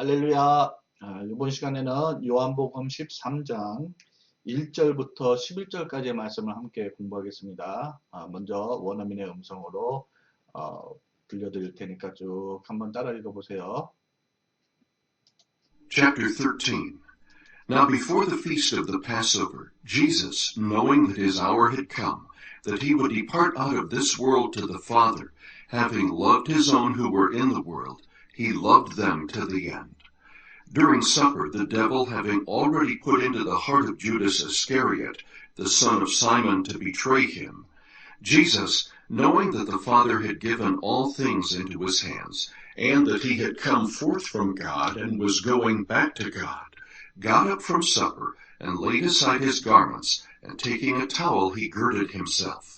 할렐루야. 아, 이번 시간에는 요한복음 13장 1절부터 11절까지의 말씀을 함께 공부하겠습니다. 아, 먼저 원어민의 음성으로 어, 들려드릴 테니까 쭉 한번 따라 읽어보세요. Chapter 13 Now before the feast of the Passover, Jesus, knowing that his hour had come, that he would depart out of this world to the Father, having loved his own who were in the world, he loved them to the end. During supper, the devil having already put into the heart of Judas Iscariot, the son of Simon, to betray him, Jesus, knowing that the Father had given all things into his hands, and that he had come forth from God and was going back to God, got up from supper and laid aside his garments, and taking a towel he girded himself.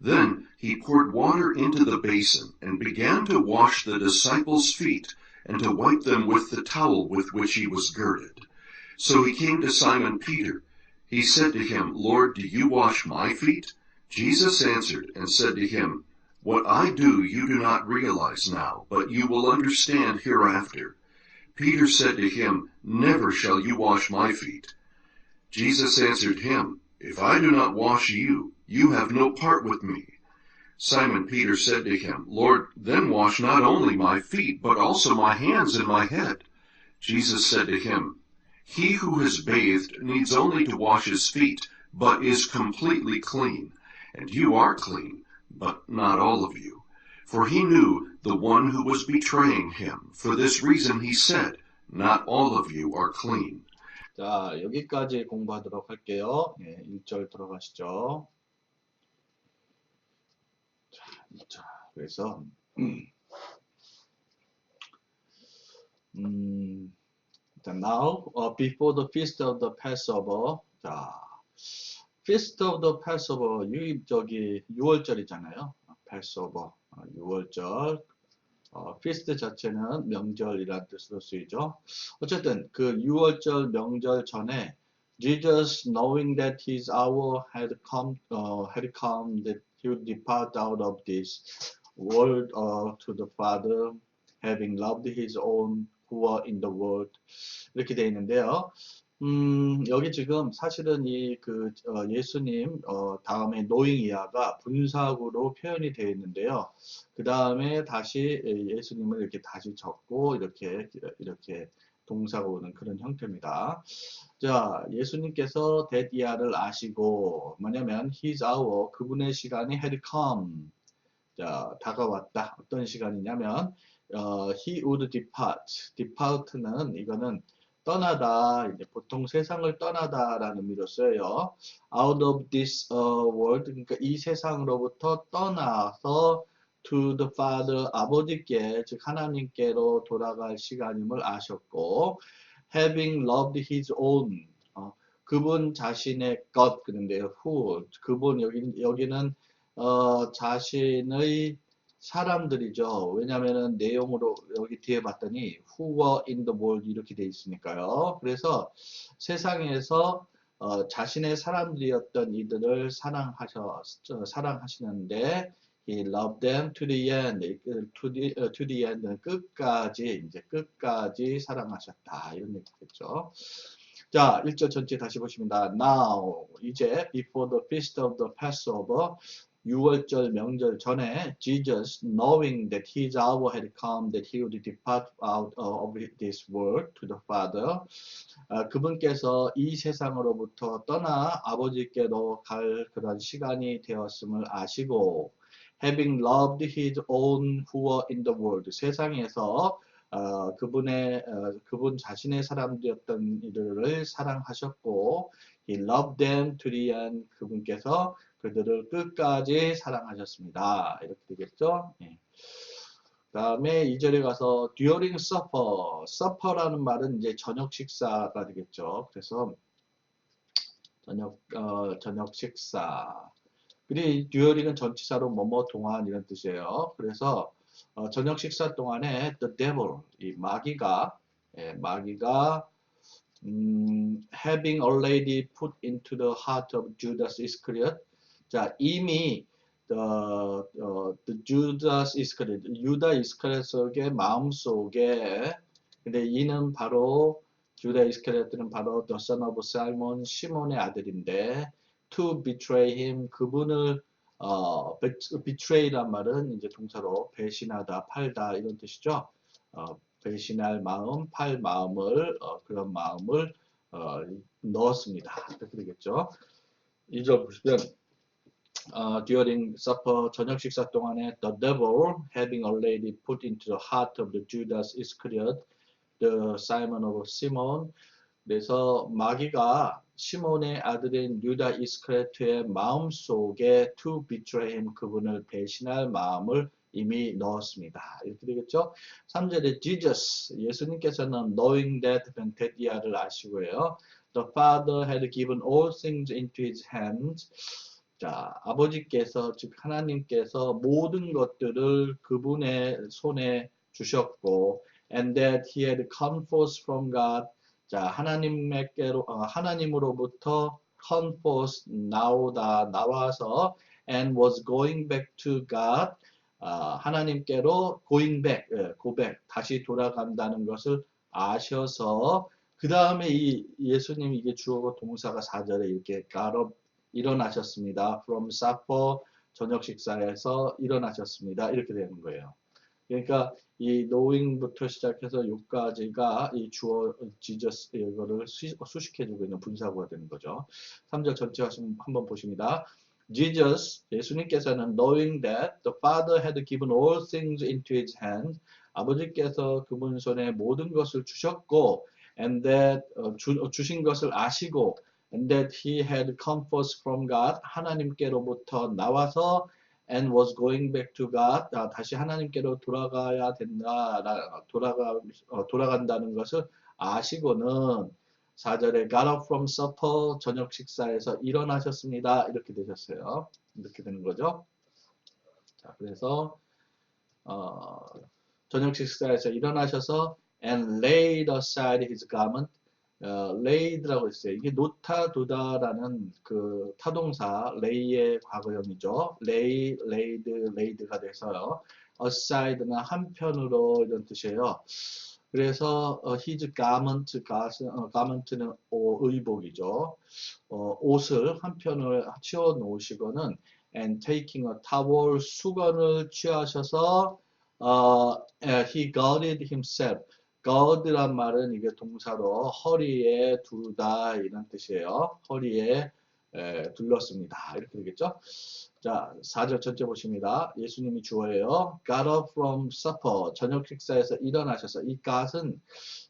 Then he poured water into the basin and began to wash the disciples' feet and to wipe them with the towel with which he was girded. So he came to Simon Peter. He said to him, Lord, do you wash my feet? Jesus answered and said to him, What I do you do not realize now, but you will understand hereafter. Peter said to him, Never shall you wash my feet. Jesus answered him, If I do not wash you, you have no part with me. Simon Peter said to him, Lord, then wash not only my feet, but also my hands and my head. Jesus said to him, He who has bathed needs only to wash his feet, but is completely clean. And you are clean, but not all of you. For he knew the one who was betraying him. For this reason he said, Not all of you are clean. 자, 여기까지 공부하도록 할게요. 예, 1절 들어가시죠. 자, 자 그래서 음, 자, now uh, before the feast of the Passover. 자, feast of the Passover 유 저기 6월절이잖아요. Passover 6월절. 어, feast 자체는 명절이라는 뜻으로 쓰이죠. 어쨌든 그 6월절 명절 전에 Jesus knowing that his hour had come uh, had come that would depart out of this world uh, to the Father having loved his own who were in the world 이렇게 되어 있는데요. 음, 여기 지금 사실은 이그 예수님 어, 다음에 노잉 이하가 분사구로 표현이 되어 있는데요. 그 다음에 다시 예수님을 이렇게 다시 적고 이렇게 이렇게 동사가 오는 그런 형태입니다. 자, 예수님께서 이하를 아시고 뭐냐면 his hour 그분의 시간이 had come. 자, 다가왔다. 어떤 시간이냐면 어, he would depart. depart는 이거는 떠나다, 이제 보통 세상을 떠나다라는 의미로 써요. out of this uh, world, 그러니까 이 세상으로부터 떠나서 to the Father, 아버지께, 즉 하나님께로 돌아갈 시간임을 아셨고, having loved his own, 어, 그분 자신의 것, 그런데요, who, 그분 여기, 여기는 어, 자신의 사람들이죠. 왜냐면은 내용으로 여기 뒤에 봤더니 who were in the world 이렇게 돼 있으니까요. 그래서 세상에서 어, 자신의 사람들이었던 이들을 사랑하셔 사랑하시는데 he loved them to the end to the, to the end 끝까지 이제 끝까지 사랑하셨다 이런 얘기겠죠. 자, 1절 전체 다시 보십니다. Now, 이제 before the feast of the Passover, 6월절 명절 전에 Jesus, knowing that his hour had come, that he would depart out of this world to the Father, 아, 그분께서 이 세상으로부터 떠나 아버지께로 갈 그런 시간이 되었음을 아시고, having loved his own who were in the world, 세상에서 어, 그분의 어, 그분 자신의 사람들이었던 이들을 사랑하셨고 he loved them to the end 그분께서 그들을 끝까지 사랑하셨습니다. 이렇게 되겠죠. 예. 다음에 2절에 가서 during supper, supper라는 말은 이제 저녁 식사가 되겠죠. 그래서 저녁 어, 저녁 식사. 그리고 during은 전치사로 뭐뭐 동안 이런 뜻이에요. 그래서 어, 저녁 식사 동안에 the devil, 이 마귀가, 예, 마귀가 음, having already put into the heart of Judas Iscariot, 자 이미 the, uh, the Judas Iscariot, 유다 이스카리ot의 마음 속에 근데 이는 바로 주다 이스카리오트는 바로 the son of Simon 시몬의 아들인데 to betray him 그분을 어, betray란 말은 이제 동사로 배신하다, 팔다 이런 뜻이죠. 어, 배신할 마음, 팔 마음을 어, 그런 마음을 어, 넣었습니다. 그렇게 되겠죠. 2절 보시면 어, during supper 저녁 식사 동안에 the devil having already put into the heart of the Judas Iscariot the Simon of Simon 그래서 마귀가 시몬의 아들인 유다 이스크레트의 마음 속에 to betray him 그분을 배신할 마음을 이미 넣었습니다. 이렇게 되겠죠. 3절에 Jesus 예수님께서는 knowing that 이하를 아시고요. The Father had given all things into his hands. 자, 아버지께서 즉 하나님께서 모든 것들을 그분의 손에 주셨고 and that he had come forth from God 자, 하나님께로 어, 하나님으로부터 forth 나오다 나와서 and was going back to God 아, 하나님께로 going back 예, 고백 다시 돌아간다는 것을 아셔서 그 다음에 이 예수님 이게 주어고 동사가 4절에 이렇게 up 일어나셨습니다. from supper 저녁 식사에서 일어나셨습니다. 이렇게 되는 거예요. 그러니까 이 knowing부터 시작해서 6까지가 이 주어 지저스 이거를 수식해 주고 있는 분사구가 되는 거죠. 3절 전체 한번 보십니다. Jesus 예수님께서는 knowing that the Father had given all things into his hands 아버지께서 그분 손에 모든 것을 주셨고 and that 어, 주, 주신 것을 아시고 and that he had come forth from God 하나님께로부터 나와서 and was going back to God 아, 다시 하나님께로 돌아가야 된다 돌아가 어, 돌아간다는 것을 아시고는 4절에 got up from supper 저녁 식사에서 일어나셨습니다. 이렇게 되셨어요. 이렇게 되는 거죠. 자 그래서 어, 저녁 식사에서 일어나셔서 and laid aside his garment 어, laid라고 했어요. 이게 놓다 두다라는 그 타동사 lay의 과거형이죠. lay, laid, laid가 돼서요. aside나 한편으로 이런 뜻이에요. 그래서 어, his garment, 어, garment는 어, 의복이죠. 어, 옷을 한편을 치워 놓으시고는 and taking a towel 수건을 취하셔서 어, he girded himself gird란 말은 이게 동사로 허리에 두르다 이런 뜻이에요. 허리에 에, 둘렀습니다. 이렇게 되겠죠? 자, 4절 전체 보십니다. 예수님이 주어예요. got up from supper. 저녁 식사에서 일어나셔서 이 got은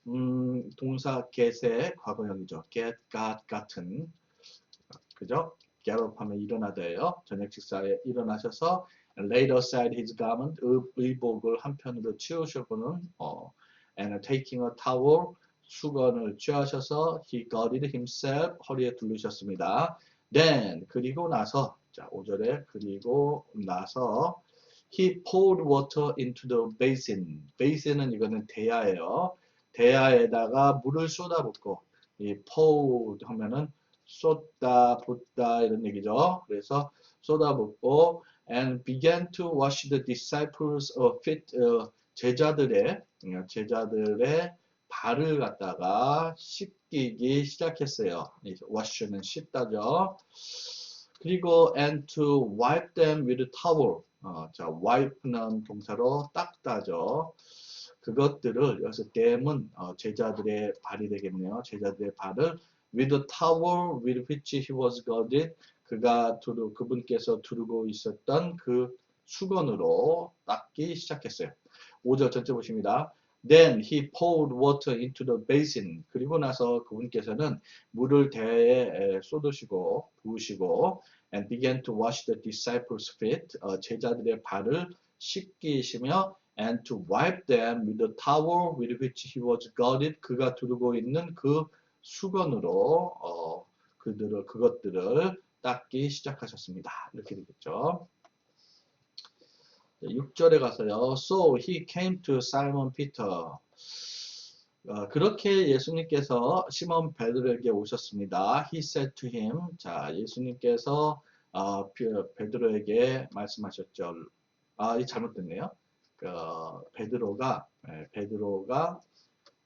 음, 동사 get의 과거형이죠. get, got 같은 그죠? get up 하면 일어나다예요. 저녁 식사에 일어나셔서 laid aside his garment 의, 의복을 한편으로 치우셔보는 어, and taking a towel 수건을 취하셔서 he girded himself 허리에 두르셨습니다. Then 그리고 나서 자 5절에 그리고 나서 he poured water into the basin. basin은 이거는 대야예요. 대야에다가 물을 쏟아붓고 이 pour 하면은 쏟다 붓다 이런 얘기죠. 그래서 쏟아붓고 and began to wash the disciples' feet 어, 제자들의 제자들의 발을 갖다가 씻기기 시작했어요. wash는 씻다죠. 그리고 and to wipe them with towel. 어, 자, wipe는 동사로 닦다죠. 그것들을 여기서 them은 어, 제자들의 발이 되겠네요. 제자들의 발을 with the towel with which he was girded. 그가 두루 그분께서 두르고 있었던 그 수건으로 닦기 시작했어요. 5절 전체 보십니다. Then he poured water into the basin. 그리고 나서 그분께서는 물을 대에 쏟으시고 부으시고 and began to wash the disciples' feet. 어, 제자들의 발을 씻기시며 and to wipe them with the towel with which he was girded. 그가 두르고 있는 그 수건으로 어, 그들을 그것들을 닦기 시작하셨습니다. 이렇게 되겠죠. 6절에 가서요. So he came to Simon Peter. 어, 그렇게 예수님께서 시몬 베드로에게 오셨습니다. He said to him. 자, 예수님께서 어, 베드로에게 말씀하셨죠. 아, 이 잘못됐네요. 그, 베드로가 예, 베드로가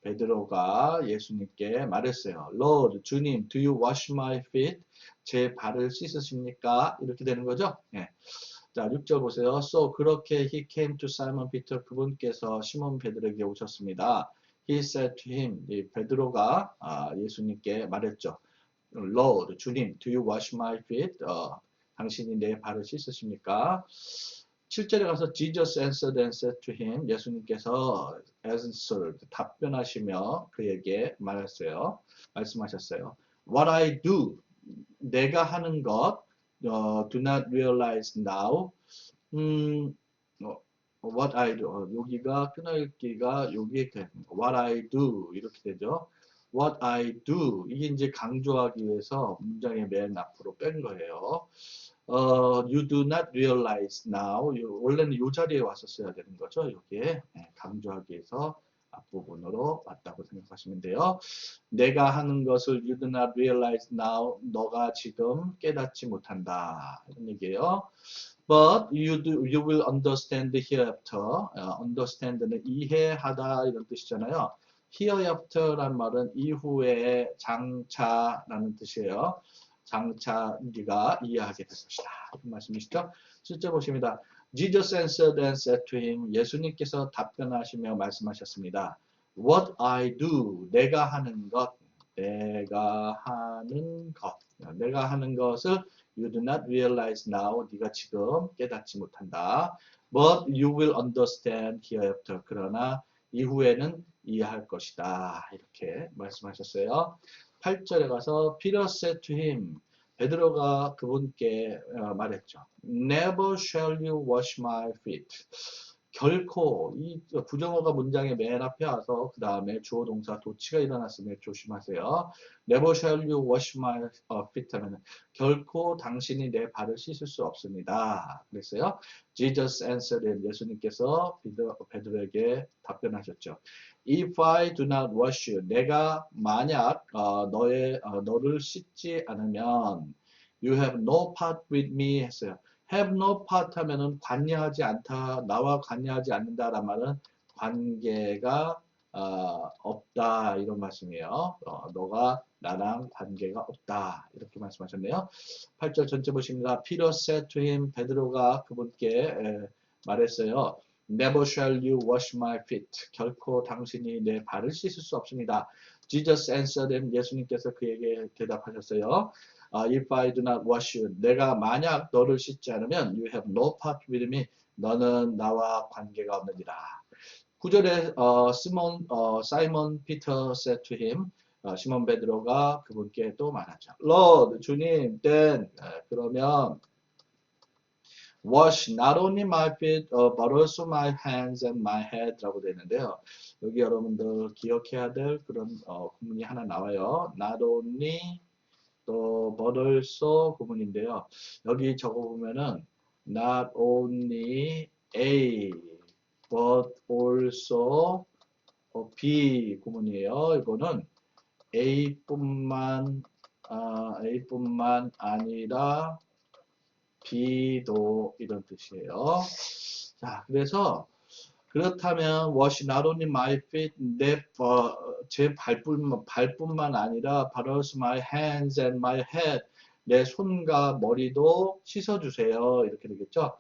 베드로가 예수님께 말했어요. Lord, 주님, do you wash my feet? 제 발을 씻으십니까? 이렇게 되는 거죠. 예. 자, 6절 보세요. So 그렇게 he came to Simon Peter 그분께서 시몬 베드로에게 오셨습니다. He said to him, 이 베드로가 아, 예수님께 말했죠. Lord, 주님, do you wash my feet? 어, 당신이 내 발을 씻으십니까? 7절에 가서 Jesus answered and said to him, 예수님께서 answered, 답변하시며 그에게 말했어요. 말씀하셨어요. What I do, 내가 하는 것, 어, do not realize now. 음, 어, what I do, 어, 여기가 끊어읽기가 여기에 돼. what I do 이렇게 되죠. what I do 이게 이제 강조하기 위해서 문장의 맨 앞으로 뺀 거예요. 어, you do not realize now. 요- 원래는 이 자리에 왔었어야 되는 거죠. 여기에 네, 강조하기 위해서 앞부분으로 왔다고 생각하시면 돼요. 내가 하는 것을 you do not realize now. 너가 지금 깨닫지 못한다. 이런 얘기예요. But you do, you will understand hereafter. 어, understand는 이해하다 이런 뜻이잖아요. hereafter란 말은 이후에 장차라는 뜻이에요. 장차 네가 이해하게 될 것이다. 이런 말씀이시죠? 실제 보십니다. Jesus answered and said to him. 예수님께서 답변하시며 말씀하셨습니다. What I do, 내가 하는 것, 내가 하는 것, 내가 하는 것을 you do not realize now, 네가 지금 깨닫지 못한다. But you will understand hereafter. 그러나 이후에는 이해할 것이다. 이렇게 말씀하셨어요. 8절에 가서 Peter said to him, 베드로가 그분께 어, 말했죠. Never shall you wash my feet. 결코 이 부정어가 문장의 맨 앞에 와서 그 다음에 주어 동사 도치가 일어났으면 조심하세요. Never shall you wash my uh, feet 하면 결코 당신이 내 발을 씻을 수 없습니다. 그랬어요. Jesus answered 예수님께서 베드로, 베드로에게 답변하셨죠. If I do not wash you, 내가 만약 어, 너의 어, 너를 씻지 않으면 you have no part with me 했어요. Have no part 하면은 관여하지 않다, 나와 관여하지 않는다란 말은 관계가 어, 없다 이런 말씀이에요. 어, 너가 나랑 관계가 없다 이렇게 말씀하셨네요. 8절 전체 보십니다. Peter said to him, 베드로가 그분께 에, 말했어요. Never shall you wash my feet. 결코 당신이 내 발을 씻을 수 없습니다. Jesus answered him. 예수님께서 그에게 대답하셨어요. 아, if I do not wash you, 내가 만약 너를 씻지 않으면 you have no part with me. 너는 나와 관계가 없느니라. 9절에 어, 시몬 어, 사이먼 피터 said to him. 어, 시몬 베드로가 그분께 또 말하죠. Lord, 주님, then 에, 그러면 wash not only my feet uh, but also my hands and my head라고 되는데요. 여기 여러분들 기억해야 될 그런 어, 구문이 하나 나와요. not only 또 also 구문인데요. 여기 적어 보면은 not only A but also 어, B 구문이에요. 이거는 A뿐만 아, A뿐만 아니라 B도 이런 뜻이에요. 자, 그래서 그렇다면 not only my feet 내 어, 제 발뿐 발뿐만 아니라 also my hands and my head 내 손과 머리도 씻어 주세요. 이렇게 되겠죠.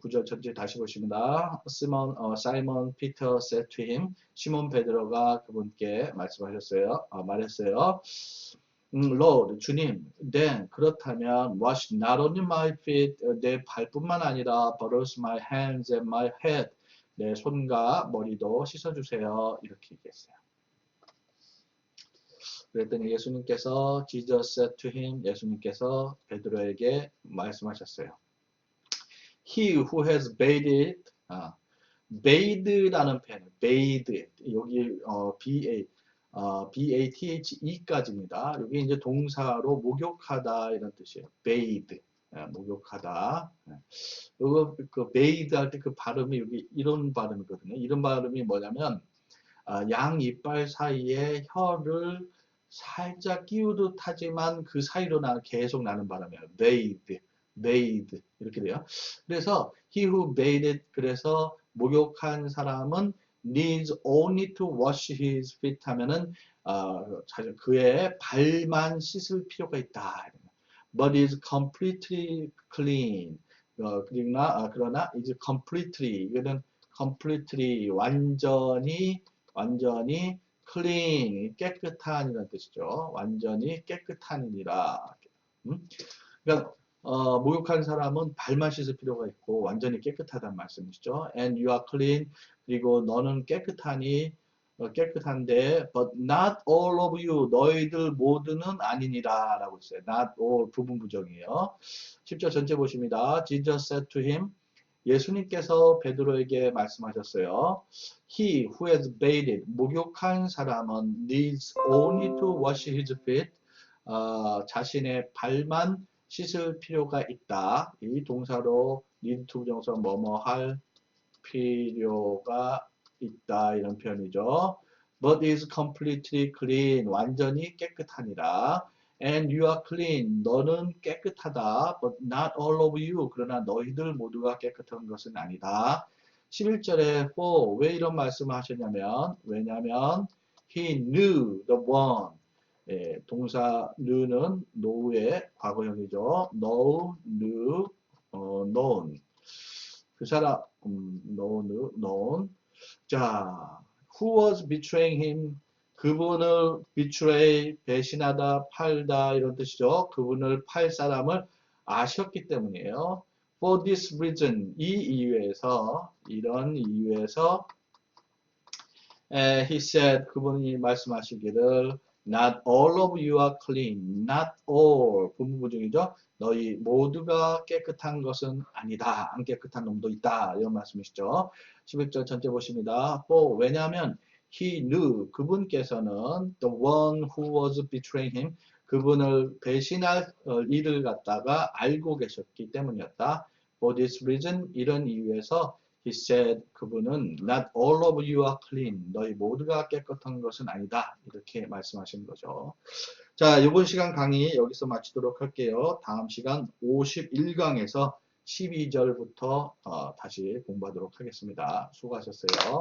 구절 전체 다시 보십니다. 시몬 어, 사이먼 피터 him 시몬 베드로가 그분께 말씀하셨어요. 어, 말했어요. 음, Lord, 주님, then 그렇다면 wash not only my feet, 어, 내 발뿐만 아니라 but also my hands and my head, 내 손과 머리도 씻어주세요. 이렇게 얘기했어요. 그랬더니 예수님께서 Jesus said to him, 예수님께서 베드로에게 말씀하셨어요. He who has bathed, 아, bathe라는 표현, bathe, 여기 어, B-A, 어, B-A-T-H-E까지입니다. 여기 이제 동사로 목욕하다 이런 뜻이에요. bathe, 예, 목욕하다. 예. 이거 그 bathe 할때 그 발음이 여기 이런 발음이거든요. 이런 발음이 뭐냐면 아, 양 이빨 사이에 혀를 살짝 끼우듯 하지만 그 사이로 나 계속 나는 발음이에요. bathe, bathe 이렇게 돼요. 그래서 he who bathed 그래서 목욕한 사람은 needs only to wash his feet 하면은 어, 자- 그의 발만 씻을 필요가 있다. But is completely clean. 어, 그러나 아, 그러나 is completely 이거는 completely 완전히 완전히 clean 깨끗한 이런 뜻이죠. 완전히 깨끗한이라. 음? 그러니까 어, 목욕한 사람은 발만 씻을 필요가 있고 완전히 깨끗하다는 말씀이시죠. And you are clean. 그리고 너는 깨끗하니 어, 깨끗한데 but not all of you 너희들 모두는 아니니라 라고 했어요. not all 부분 부정이에요. 10절 전체 보십니다. Jesus said to him 예수님께서 베드로에게 말씀하셨어요. He who has bathed 목욕한 사람은 needs only to wash his feet 어, 자신의 발만 씻을 필요가 있다. 이 동사로 need to 부정사 뭐뭐 할 필요가 있다 이런 표현이죠. But is completely clean 완전히 깨끗하니라. And you are clean 너는 깨끗하다. But not all of you 그러나 너희들 모두가 깨끗한 것은 아니다. 11절에 for 왜 이런 말씀을 하셨냐면 왜냐면 he knew the one 예, 동사 knew는 know의 과거형이죠. know, knew, 어, known. 그 사람, 음, know, knew, known. 자, who was betraying him? 그분을 betray, 배신하다, 팔다 이런 뜻이죠. 그분을 팔 사람을 아셨기 때문이에요. For this reason, 이 이유에서, 이런 이유에서, 에, he said, 그분이 말씀하시기를, Not all of you are clean. Not all. 분부 부정이죠. 너희 모두가 깨끗한 것은 아니다. 안 깨끗한 놈도 있다. 이런 말씀이시죠. 11절 전체 보십니다. For 왜냐하면 he knew 그분께서는 the one who was betraying him 그분을 배신할 어, 일을 갖다가 알고 계셨기 때문이었다. For this reason 이런 이유에서 he said 그분은 not all of you are clean 너희 모두가 깨끗한 것은 아니다 이렇게 말씀하신 거죠. 자 이번 시간 강의 여기서 마치도록 할게요. 다음 시간 51강에서 12절부터 어, 다시 공부하도록 하겠습니다. 수고하셨어요.